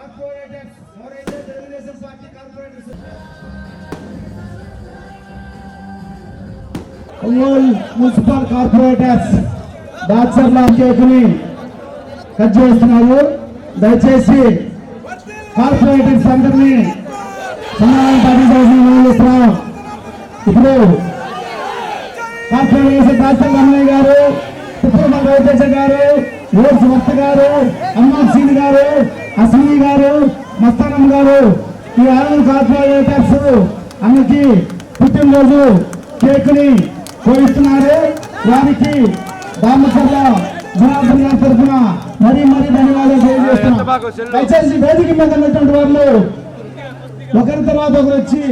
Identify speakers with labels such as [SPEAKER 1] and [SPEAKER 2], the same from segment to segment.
[SPEAKER 1] Corporators ఎవరైతే Telugu Desam party corporators Ongole municipal corporators Dacharla కేకుని cut చేస్తున్నారు. దయచేసి corporators అందరినీ సమాధానం పాటించాల్సిన ఇప్పుడు కార్పొరేటర్ దాచర్ల అన్నయ్య గారు తిప్పలమల్ల రవితేజ గారు ఓర్స్ వర్త గారు అమ్మాన్ సింగ్ గారు అశ్విని గారు మస్తానం గారు ఈ ఆరుగురు కార్పొరేటర్స్ అన్నకి పుట్టినరోజు కేకుని కోయిస్తున్నారు వారికి దామచర్ల జనార్దన్ గారి తరఫున మరీ మరీ ధన్యవాదాలు తెలియజేస్తున్నాం. దయచేసి వేదిక మీద ఉన్నటువంటి వాళ్ళు ఒకరి తర్వాత ఒకరు వచ్చి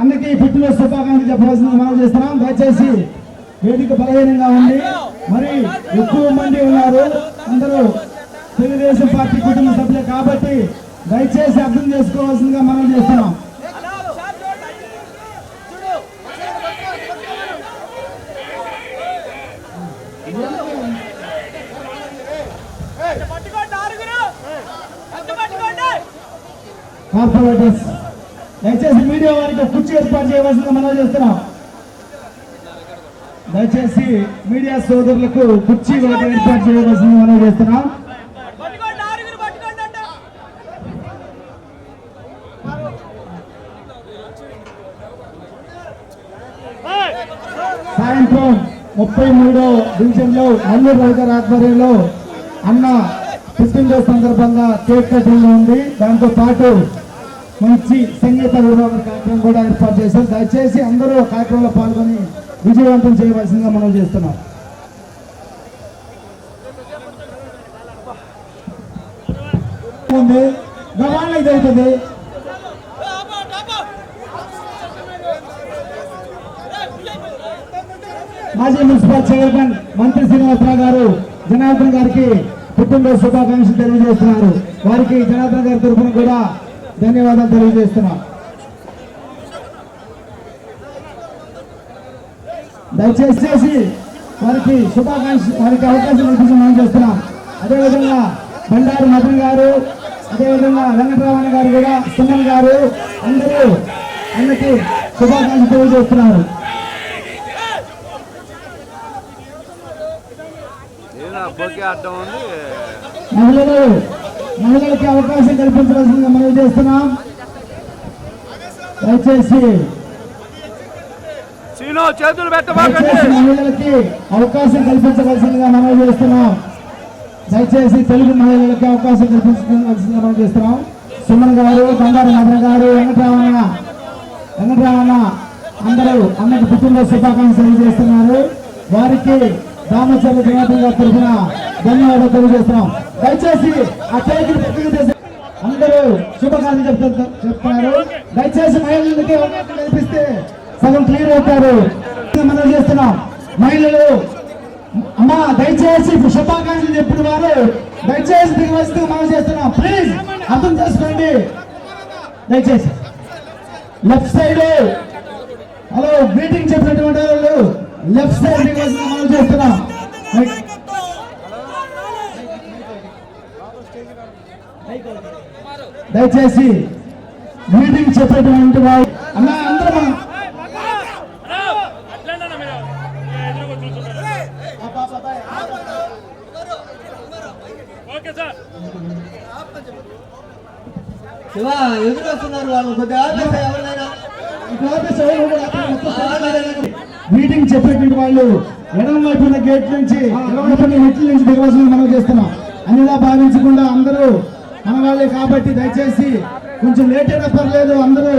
[SPEAKER 1] అందరికీ పుట్టినరోజు శుభాకాంక్షలు చెప్పవలసింది మనం చేస్తున్నాం. దయచేసి వేదిక బలహీనంగా ఉంది మరి ఎక్కువ మంది ఉన్నారు. అందరూ తెలుగుదేశం పార్టీ కుటుంబ సభ్యులు కాబట్టి దయచేసి అర్థం చేసుకోవాల్సిందిగా మనం చేస్తున్నాం. కార్పొరేటర్స్ దయచేసి మీడియా వారికి ఒక కుర్చీ ఏర్పాటు చేయవలసిందిగా మనం చేస్తున్నాం. దయచేసి మీడియా సోదరులకు కుర్చీ ఏర్పాటు చేయవలసిందిగా మనం చేస్తున్నాం. ముప్పై మూడో డివిజన్లో నల్లూరు రవి ఆధ్వర్యంలో అన్న పుట్టినరోజు సందర్భంగా కేక్ కటింగ్ ఉంది. దాంతో పాటు మంచి సంగీత విభాగం కార్యక్రమం కూడా ఏర్పాటు చేశారు. దయచేసి అందరూ కార్యక్రమంలో పాల్గొని విజయవంతం చేయవలసిందిగా మనం చేస్తున్నాం. ఉంది. ఇది జరుగుతుంది మాజీ మున్సిపల్ చైర్మన్ మంత్రి శ్రీనివాసరావు గారు జనార్దన్ గారికి పుట్టినరోజు శుభాకాంక్షలు తెలియజేస్తున్నారు. వారికి జనార్దన్ గారి తరఫున కూడా ధన్యవాదాలు తెలియజేస్తున్నాం. దయచేసి వారికి శుభాకాంక్ష వారికి అవకాశం కల్పించి మనం చేస్తున్నాం. అదేవిధంగా బండారు మదన్ గారు అదేవిధంగా వెంకటరామణ గారు కూడా సుమన్ గారు అందరూ అన్నకి శుభాకాంక్షలు తెలియజేస్తున్నారు.
[SPEAKER 2] ఏదో బొకే అడ్డం ఉంది.
[SPEAKER 1] మహిళలు మహిళలకి అవకాశం కల్పించవలసిందిగా మనం చేస్తున్నాం. దయచేసి
[SPEAKER 2] సీను చేతులు పెట్టబాకండి.
[SPEAKER 1] మహిళలకి అవకాశం కల్పించవలసిందిగా మనం చేస్తున్నాం. దయచేసి తెలుగు మహిళలకి అవకాశం కల్పించవలసిందిగా మనం చేస్తున్నాం. సుమన్ గారు బంగారు మదన గారు వెంకటరామన్న వెంకటరామన్న అందరూ అన్నకు పుట్టినరోజు శుభాకాంక్షలు తెలియజేస్తున్నారు. వారికి రామచర్ల జనార్దన్ తెలిసిన తరఫున ధన్యవాదాలు తెలియజేస్తున్నాం. దయచేసి ఆ కేకుని పక్కకు చేసి అందరూ శుభాకాంక్షలు చెప్తారు చెప్తున్నారు. దయచేసి మహిళలకి కల్పిస్తే సగం క్లియర్ అవుతారు. మనం చేస్తున్నాం. మహిళలు అమ్మా దయచేసి శుభాకాంక్షలు చెప్పిన వారు దయచేసి దిగవలసిందిగా మనం చేస్తున్నాం. ప్లీజ్ అర్థం చేసుకోండి. దయచేసి. లెఫ్ట్ సైడ్ హలో మీటింగ్ చెప్పినటువంటి వాళ్ళు లెఫ్ట్ సైడ్ దిగవలసిందిగా మనం చేస్తున్నాం రైట్. దయచేసి మీటింగ్ చెప్పేటువంటి వాళ్ళు అన్న అందరూ
[SPEAKER 3] శివ ఎదురు వస్తున్నారు వాళ్ళు? కొద్దిగా ఎవరినైనా?
[SPEAKER 1] మీటింగ్ చెప్పేటువంటి వాళ్ళు ఎడమ వైపు ఉన్న గేట్ నుంచి ఎడమ మెట్ల నుంచి దిగవలసిన మనం చేస్తున్నాం. అన్నిలా భావించకుండా అందరూ మన వాళ్ళే కాబట్టి దయచేసి కొంచెం లేట్ అయినా పర్లేదు అందరూ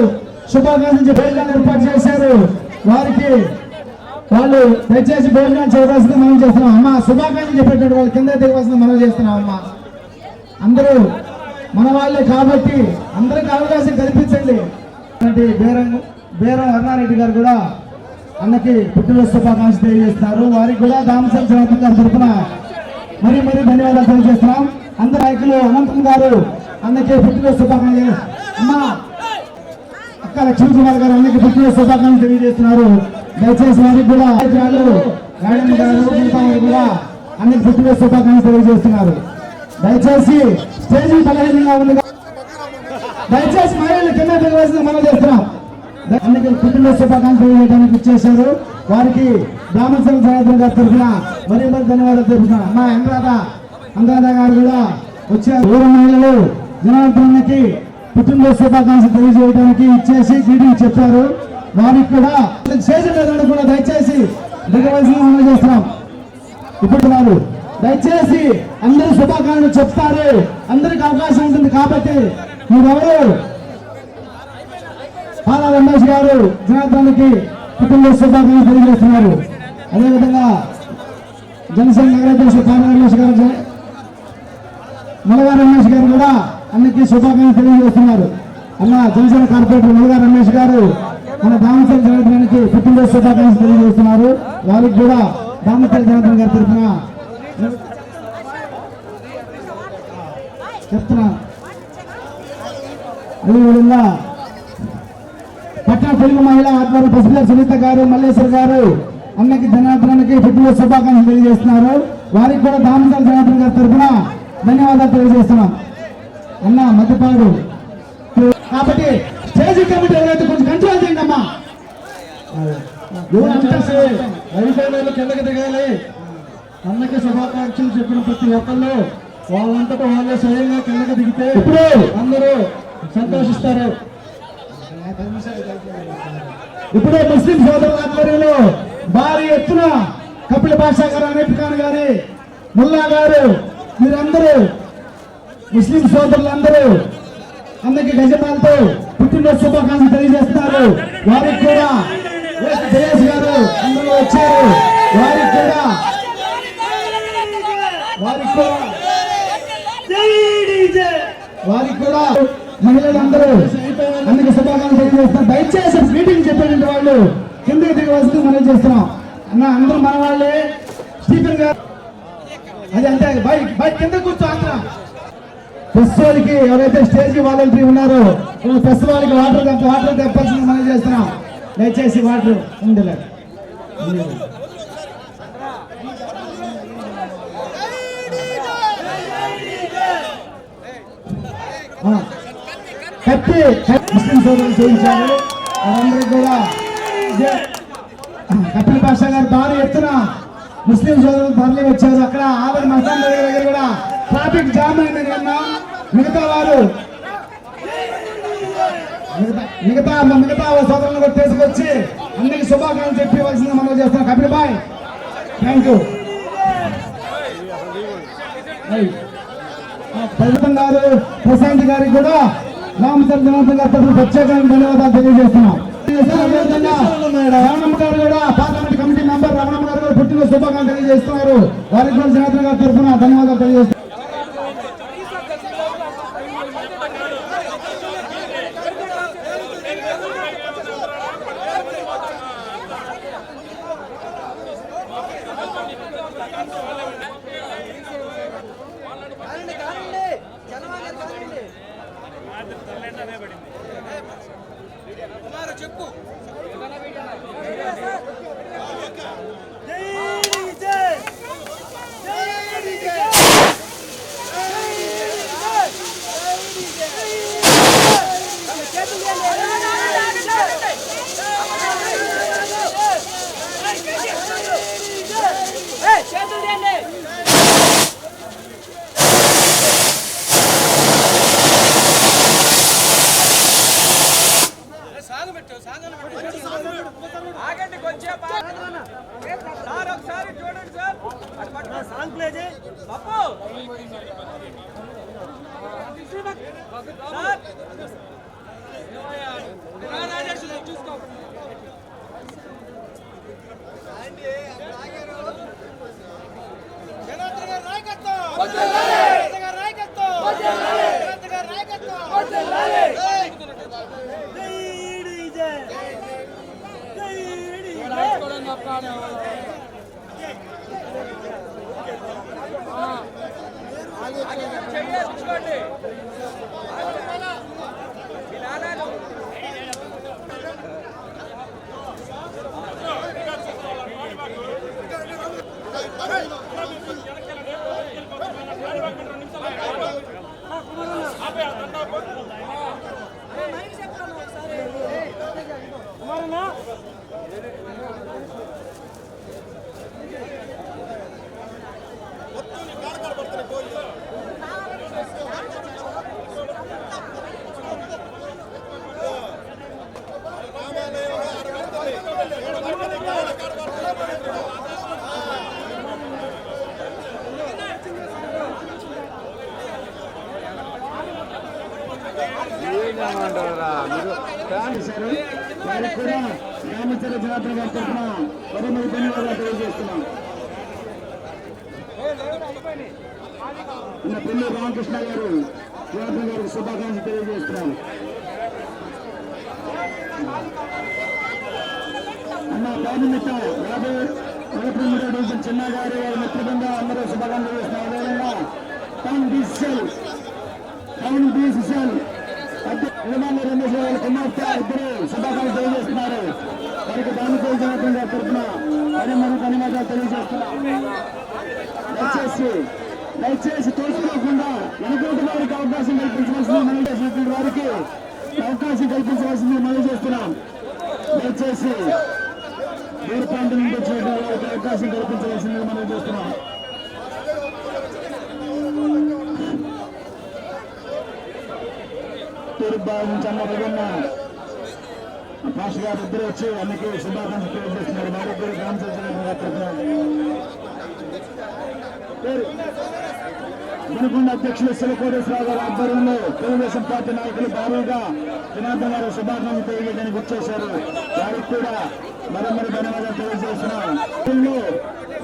[SPEAKER 1] శుభాకాంక్షలు చెప్పి భోజనాలు ఏర్పాటు చేశారు. వారికి వాళ్ళు దయచేసి భోజనాలు చేయవలసింది మనం చేస్తున్నాం. అమ్మ శుభాకాంక్షలు చెప్పేటువంటి వాళ్ళు కింద దిగవలసింది మనం చేస్తున్నాం అమ్మ. అందరూ మన వాళ్ళే కాబట్టి అందరికి అవకాశం కల్పించండి. బేరం బేరం అరుణారెడ్డి గారు కూడా అన్నకి పుట్టినరోజు శుభాకాంక్షలు తెలియజేస్తున్నారు. వారికి కూడా దామచంద్ర జనార్దన్ గారి తరఫున మరీ మరీ ధన్యవాదాలు తెలియజేస్తున్నాం. అందరు నాయకులు అనంతం గారు అన్నకి పుట్టినరోజు శుభాకాంక్షలు అమ్మా అక్క లక్ష్మీ కుమార్ గారు అన్నకి పుట్టినరోజు శుభాకాంక్షలు తెలియజేస్తున్నారు. దయచేసి వారికి కూడా వాళ్ళు గార్డెన్ గారు కూడా అన్ని పుట్టినరోజు శుభాకాంక్షలు తెలియజేస్తున్నారు. దయచేసి స్టేజ్ బలహీనంగా ఉంది. దయచేసి మహిళలు కింద దిగవలసింది మనం చేస్తున్నాం. అందుకే పుట్టినరోజు శుభాకాంక్షలు చేయడానికి ఇచ్చేశారు వారికి బ్రాహ్మణ జనార్దన్ గారి తరఫున మరీ మరి ధన్యవాదాలు తెలుపుతున్నాను. అమ్మా అనురాధ అనురాధ గారు కూడా వచ్చారు. ఊరు మహిళలు జనార్దన్కి పుట్టినరోజు శుభాకాంక్షలు తెలియజేయడానికి ఇచ్చేసి గ్రీటింగ్ చెప్పారు. వారికి కూడా చేసిన కూడా దయచేసి దిగవలసిన మనం చేస్తున్నాం. ఇప్పుడు వారు దయచేసి అందరూ శుభాకాంక్షలు చెప్తారు. అందరికి అవకాశం ఉంటుంది కాబట్టి మీరెవరు పాలా రమేష్ గారు జనార్దన్కి కుటుంబ శుభాకాంక్షలు తెలియజేస్తున్నారు. అదేవిధంగా జనసేన నగరాధ్యక్షుడు పాలా రమేష్ గారు జన- ములగా రమేష్ గారు కూడా అన్నికి శుభాకాంక్షలు తెలియజేస్తున్నారు. అలా జనసేన కార్పొరేటర్ ములగా రమేష్ గారు మన దామచల్ జనార్దనానికి కుటుంబ శుభాకాంక్షలు తెలియజేస్తున్నారు. వారికి కూడా దామచల్ జనార్దన్ గారి తరఫున చెప్తున్నా. అదేవిధంగా తెలుగు మహిళా ఆధ్వర్యం పసిపిల్ల సునీత గారు మల్లేశ్వర్ గారు అన్నకి జనార్దనానికి పుట్టినరోజు శుభాకాంక్షలు తెలియజేస్తున్నారు. వారికి కూడా దామచల్ జనార్దన్ గారి తరఫున ధన్యవాదాలు తెలియజేస్తున్నాం. అన్న మధ్యపాడు కాబట్టి స్టేజ్ కమిటీ ఎవరైతే కొంచెం కంట్రోల్ చేయండి అమ్మా.
[SPEAKER 3] కిందకి దిగాలి. అన్నకి శుభాకాంక్షలు చెప్పిన ప్రతి ఒక్కళ్ళు వాళ్ళంతటా వాళ్ళే స్వయంగా కిందకి దిగితే
[SPEAKER 1] ఇప్పుడు
[SPEAKER 3] అందరూ సంతోషిస్తారు.
[SPEAKER 1] ఇప్పుడే ముస్లిం సోదరుల ఆధ్వర్యంలో భారీ ఎత్తున కపిల బాషా గారు అనీఫ్ ఖాన్ గారి ముల్లా గారు మీరందరూ ముస్లిం సోదరులందరూ అందరికి గజమాలతో పుట్టినరోజు శుభాకాంక్షలు తెలియజేస్తున్నారు. వారికి కూడా జయేష్ గారు అందరూ వచ్చారు. వారికి కూడా వారికి కూడా వారికి కూడా మహిళలందరూ అందుకు శుభాకాంక్షలు తెలియజేస్తున్నారు దయచేసి మీటింగ్ చెప్పేటువంటి వాళ్ళు కిందకి దిగవలసింది మనం చేస్తున్నాం. అన్న అందరూ మన వాళ్ళే. స్టీఫెన్ గారు. అది అంతే బైక్ బైక్ కింద కూర్చో అన్న ఫెస్టివల్ వాళ్ళకి ఎవరైతే స్టేజ్ వాలంటరీ ఉన్నారో ఫెస్టివల్కి వాటర్ తెప్ప వాటర్ తెప్పాల్సింది మనం చేస్తున్నాం. దయచేసి వాటర్ ఉండలే ఆ. కత్తి ముస్లిం సోదరులు చేయించారు. వారందరికీ కూడా కపిల్ పాషా గారు భారీ ఎత్తున ముస్లిం సోదరులు తరలి వచ్చారు. అక్కడ ఆవిడ మసాన్ దగ్గర కూడా ట్రాఫిక్ జామ్ అయింది కన్నా మిగతా వారు మిగతా- మిగతా మిగతా సోదరులను కూడా తీసుకొచ్చి అందరికి శుభాకాంక్షలు చెప్పవలసింది మనం చేస్తున్నాం. కపిల్ బాయ్ థ్యాంక్ యూ ప్రభుత్వం గారు ప్రశాంత్ గారికి కూడా రామచంద్ర జనార్దన్ గారి తరఫున ప్రత్యేకంగా ధన్యవాదాలు తెలియజేస్తున్నాం. రమణమ్మ గారు కూడా పార్లమెంట్ కమిటీ మెంబర్ రమణమ్మ గారు కూడా పుట్టిన శుభాకాంక్షలు తెలియజేస్తున్నారు. వారికి జనార్దన్ గారి తరఫున ధన్యవాదాలు తెలియజేస్తున్నారు
[SPEAKER 4] చెప్పు చేతులు తీయండి ఆగండి కొంచెం సార్ ఒకసారి చూడండి సార్ అటు పట్టుకో. సాంగ్ ప్లే చేయి పప్పు సార్ రా రాజేష్ చూసుకో జనార్దన్ గారి నాయకత్వం జనార్దన్ గారి నాయకత్వం జనార్దన్ గారి నాయకత్వం జై డీజే జై డీజే చెయ్యించుకోండి మీ నాన్నను
[SPEAKER 2] ఏమంటారా మీరు ఫ్యాన్
[SPEAKER 1] చేశారు వారికి కూడా రామచంద్ర జనార్దన్ గారి తరఫున మరి మరి ధన్యవాదాలు తెలియజేస్తున్నాం నిన్న పెళ్ళి రామకృష్ణ గారు జాతర గారికి శుభాకాంక్షలు తెలియజేస్తున్నాం. అన్న ప్రాథమిక యాభై నలభై మూడో డివిజన్ చిన్న గారి వారి మిత్రబృంద అందరూ శుభాకాంక్షలు చేస్తున్నారు అదేవిధంగా టౌన్ డిజిటల్ టౌన్ డిజిటల్ నిర్మాణ రమేష్ గారి కుమార్తె ఇద్దరు శుభాకాలు తెలియజేస్తున్నారు. వారికి దాని తెలియజేయకుండా గారి తరఫున మరి మరి ధన్యవాదాలు తెలియజేస్తున్నాం. దయచేసి దయచేసి తోసుకోకుండా వెనుకోటి వారికి అవకాశం కల్పించవలసింది మనం చేసినటువంటి వారికి అవకాశం కల్పించవలసింది మనం చేస్తున్నాం. దయచేసి వేరు ప్రాంతం నుండి వచ్చినటువంటి వారికి అవకాశం కల్పించవలసింది మనం చేస్తున్నాం. తూర్పు భాగం పాస్ గారు ఇద్దరు వచ్చి అన్నకి శుభాకాంక్షలు తెలియజేస్తున్నారు. వారి ఇద్దరు గ్రామ గుణకొండ అధ్యక్షులు శివకోటేశ్వరరావు గారి ఆధ్వర్యంలో తెలుగుదేశం పార్టీ నాయకులు భారీగా జనార్దన్ గారు శుభాకాంక్షలు తెలియజేయడానికి వచ్చేశారు. వారికి కూడా మరొమ్మరి ధన్యవాదాలు తెలియజేస్తున్నాం.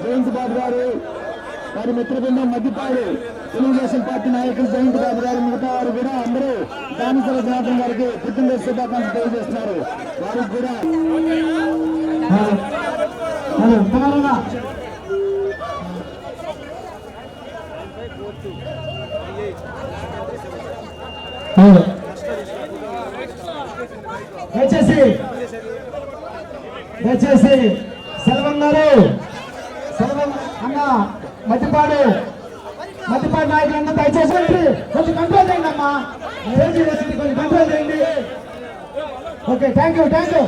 [SPEAKER 1] జయంత్ బాబు గారు వారి మిత్ర బృందం మధ్యపాడు తెలుగుదేశం పార్టీ నాయకులు జయంత్ బాబు గారు మిగతా వారు కూడా అందరూ దానిసర జనార్దన్ గారికి పుట్టినరోజు శుభాకాంక్షలు తెలియజేస్తున్నారు. వారికి కూడా దయచేసి దయచేసి సెల్వం గారు సెల్వం అన్న మధ్యపాడు మధ్యపాటి నాయకులందరూ దయచేసి కొంచెం కంట్రోల్ చేయండి అమ్మా. ఏం చేసింది కొంచెం కంట్రోల్ చేయండి. Okay thank you thank you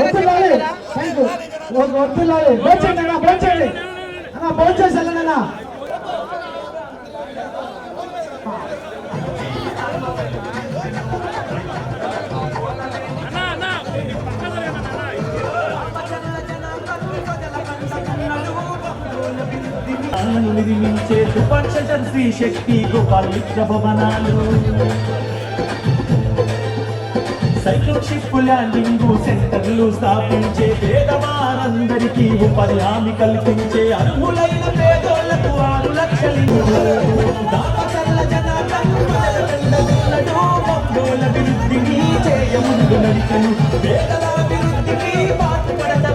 [SPEAKER 1] వద్దులాలి thank you వద్దులాలి. భోంచేయండి అన్న భోంచేయండి అన్న భోంచేసి వెళ్ళండి అన్న.
[SPEAKER 5] నిర్మించే సుపర్శటర్ శ్రీ శక్తి గోపాల్ మిత్ర భవనాలు సైక్లోషిప్ ల్యాండింగ్ సెంటర్లు స్థాపించే పేదవారందరికీ ఉపాధి హామీ కల్పించే అర్హులైన పేదోళ్ళకు ఆరు లక్షలు దానకల్ల జనార్దన్ ప్రజల వెంటనున్నడు. అభివృద్ధిని చేయముందు నడిచెను పేదల అభివృద్ధికి పాటుపడతనున్నడు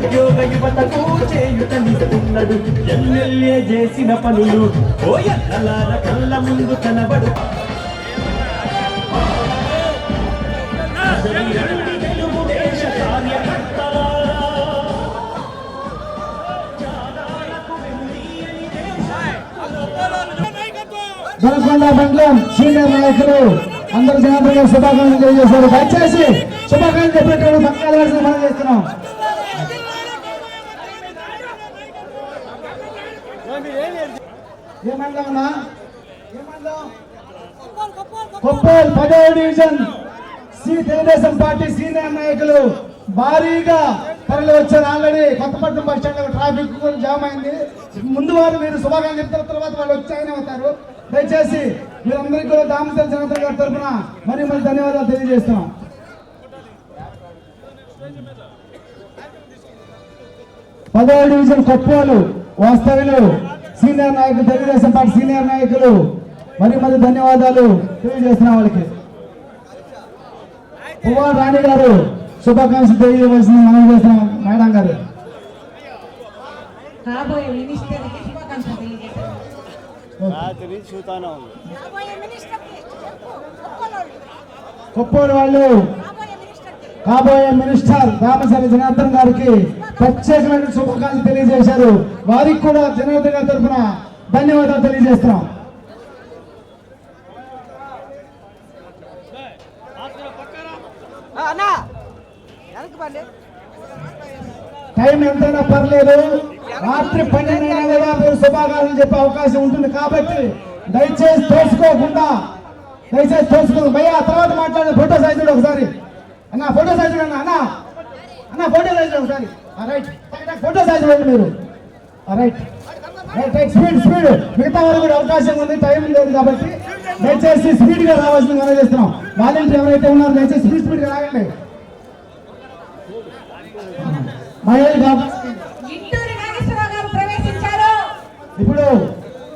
[SPEAKER 5] నిరుద్యోగ యువతకు చేయుతనిస్తున్నాడు ఎమ్మెల్యే చేసిన పనులు ఓ ఎన్నలార కళ్ళ ముందు కనబడు. గోల్కొండ కార్యకర్తలా
[SPEAKER 1] మండలం సీనియర్ నాయకులు అందరు జనాభా శుభాకాంక్షలు తెలియజేశారు. దయచేసి శుభాకాంక్షలు చెప్పేటప్పుడు పక్కన వెళ్ళాల్సింది మనం చేస్తున్నాం. ఏ మండలం అన్నా ఏ మండలం కొప్పల్ పదవ డివిజన్. సి తెలుగుదేశం పార్టీ సీనియర్ నాయకులు భారీగా తరలి వచ్చారు already Kothapatnam bus stand traffic jam అయింది. ముందు వారు మీరు శుభాకాంక్షలు చెప్తారు తర్వాత వాళ్ళు వచ్చి ఆయన అవుతారు. దయచేసి మీరందరికీ కూడా దామోదర జనార్దన్ గారి తరఫున మరి మరి ధన్యవాదాలు తెలియజేస్తున్నాం. పదవ డివిజన్ కొప్పోలు వాస్తవ్యులు. సీనియర్ నాయకులు తెలుగుదేశం పార్టీ సీనియర్ నాయకులు. మరి మరి ధన్యవాదాలు తెలియజేస్తున్నాం వాళ్ళకి. పువ్వాడ రాణి గారు శుభాకాంక్షలు తెలియజేయవలసింది మనం చేస్తున్నాం మేడం గారు. కొప్పోలు వాళ్ళు. కాబోయే మినిస్టర్ రామసారి జనార్దన్ గారికి ప్రత్యేకమైన శుభాకాంక్షలు తెలియజేశారు. వారికి కూడా జనార్దన్ గారి తరఫున ధన్యవాదాలు తెలియజేస్తున్నాం.
[SPEAKER 4] అన్నా
[SPEAKER 1] టైం ఎంతైనా పర్లేదు. రాత్రి పన్నెండైనా కూడా మీరు శుభాకాంక్షలు చెప్పే అవకాశం ఉంటుంది కాబట్టి దయచేసి తోసుకోకుండా దయచేసి తోసుకోకుండా భయ్యా తర్వాత మాట్లాడే ఫోటో సైజ్ చూడు ఒకసారి. అన్న ఫోటో సైజ్ చూడండి అన్న అన్న ఫోటో సైజ్ చూడండి ఒకసారి. ఫోటో సైజ్ చూడండి మీరు. Right right right speed speed మిగతా వాళ్ళు కూడా అవకాశం ఉంది టైం లేదు కాబట్టి దయచేసి స్పీడ్గా రావాల్సింది మనం చేస్తున్నాం. వాలంటీర్ ఎవరైతే ఉన్నారో దయచేసి స్పీడ్ స్పీడ్గా రాగండి
[SPEAKER 6] గారు ప్రవేశించారు.
[SPEAKER 1] ఇప్పుడు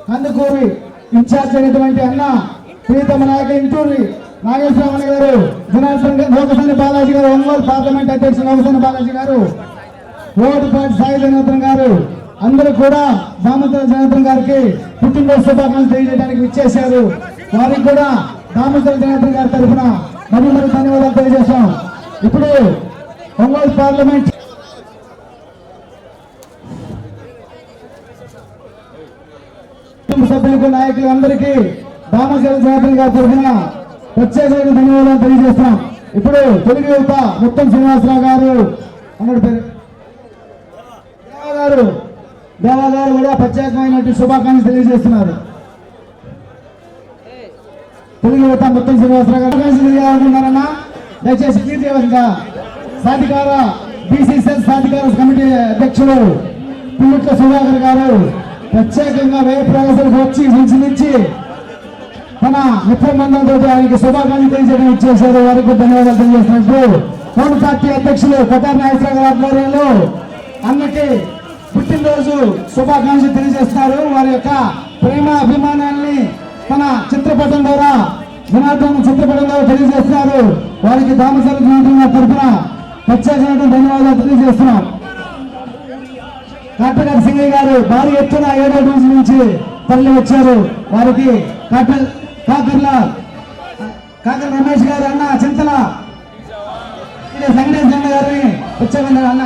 [SPEAKER 1] కందుకూరి ఇన్ఛార్జ్ అయినటువంటి అన్న ప్రీతమ నాయక ఇంటూరి నాగేశ్వరరావు గారు. జనార్దన్ గారు, లోకసాని బాలాజీ గారు ఒంగోలు పార్లమెంట్ అధ్యక్షులు లోకసాని బాలాజీ గారు. ఓటుపాటి సాయి జనార్దన్ గారు అందరూ కూడా దామోదర జనార్దన్ గారికి పుట్టినరోజు శుభాకాంక్షలు తెలియజేయడానికి విచ్చేశారు. వారికి కూడా దామోదర జనార్దన్ గారి తరఫున మరి మరి ధన్యవాదాలు తెలియజేశాం ఇప్పుడు ఒంగోలు పార్లమెంట్ కుటుంబ సభ్యులకు నాయకులు అందరికీ దామోదర జనార్దన్ గారి తరఫున ప్రత్యేకమైన ధన్యవాదాలు తెలియజేస్తున్నాం. ఇప్పుడు తెలుగు యువత ముత్తం శ్రీనివాసరావు గారు అన్నాడు పేరు గారు దేవాగారు కూడా ప్రత్యేకమైనటువంటి శుభాకాంక్షలు తెలియజేస్తున్నారు. తెలుగు యువత మొత్తం శ్రీనివాసరావు గారు. తెలియాలనుకున్నారన్నా దయచేసి క్లియర్ చేయవలసిందిగా సాధికార బీసీసీఎల్ సాధికార కమిటీ అధ్యక్షులు పుల్లుట్ల సుధాకర్ గారు ప్రత్యేకంగా వ్యయ ప్రవేశాలకు వచ్చి నుంచి తన మిత్ర బంధంతో ఆయనకి శుభాకాంక్షలు తెలియజేయడం ఇచ్చేశారు. వారికి ధన్యవాదాలు తెలియజేస్తున్నట్టు. పౌర పార్టీ అధ్యక్షులు కొత్త నాగేశ్వర గారి ఆధ్వర్యంలో అన్నకి పుట్టినరోజు శుభాకాంక్షలు తెలియజేస్తారు వారి యొక్క ప్రేమ అభిమానాన్ని తన చిత్రపటం ద్వారా జనార్దన్ చిత్రపటం ద్వారా తెలియజేస్తున్నారు. వారికి దామసరి జనార్దన్ తరఫున ప్రత్యేకమైన ధన్యవాదాలు తెలియజేస్తున్నాం. కాటగారి సింగయ్య గారు భారీ ఎత్తున ఏడాది రోజుల నుంచి తరలి వచ్చారు. వారికి కాట కాకర్ల కాకర్ రమేష్ గారు అన్న చింతల ఇది వెంకటేశ్వర గారిని వచ్చామన్న అన్న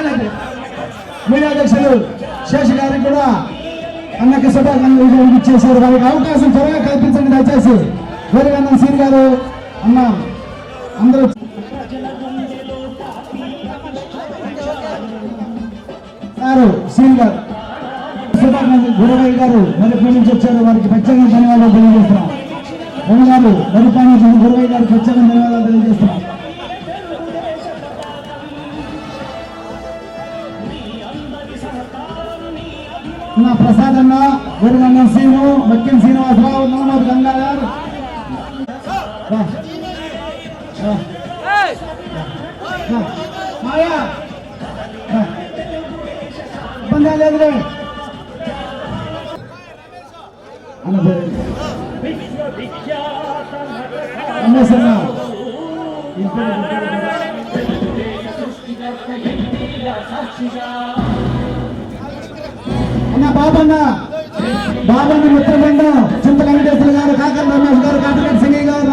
[SPEAKER 1] మీడియా- అధ్యక్షులు శేష గారికి కూడా అన్నకి శుభాకాంక్షలు ఇచ్చేశారు వారికి అవకాశం త్వరగా కల్పించండి. దయచేసి వేరుగన్న సీన్ గారు అన్న అందరూ గారు సీన్ గారు. శుభాకాంక్షలు. గురవయ్య గారు మరి నుంచి వచ్చారు. వారికి ప్రత్యేకంగా ధన్యవాదాలు తెలియజేస్తున్నాం. రవి గారు మరిపల్లి నుంచి గురవయ్య గారికి ప్రత్యేకంగా ధన్యవాదాలు తెలియజేస్తున్నాం. ಪ್ರಸಾದ್ ಅಣ್ಣ ಗುರುನ ನರಸಿಂಹ ಮಕ್ಕಿನ ಶ್ರೀನಿವಾಸರಾವ್ ನಮ್ಮದು ಗಂಗಾಧರ್ ಬಂದ್ರೆ ರಮೇಶ್ ಅಣ್ಣ అన్న బాబన్న. బాబన్న మిత్రబృంద చింత వెంకటేశ్వర గారు కాకర రమేష్ గారు కాటగడ్డ సింగి గారు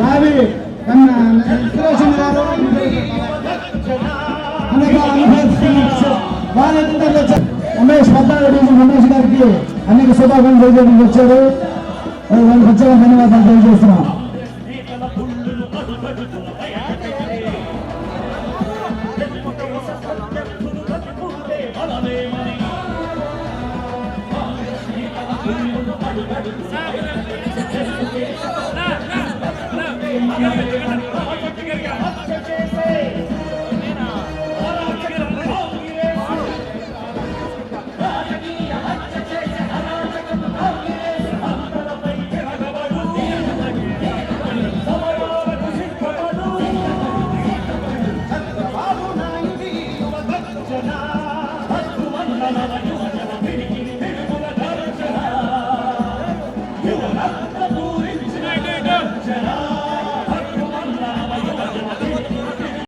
[SPEAKER 1] రావి కన్న సురేషన్ గారు. అనగా రమేష్ పద్నాలుగు గారికి అనేక శుభాకాంక్షలు తెలియజేయడానికి వచ్చారు. వాళ్ళకి ప్రత్యేక ధన్యవాదాలు తెలియజేస్తున్నాం.
[SPEAKER 5] Thank you.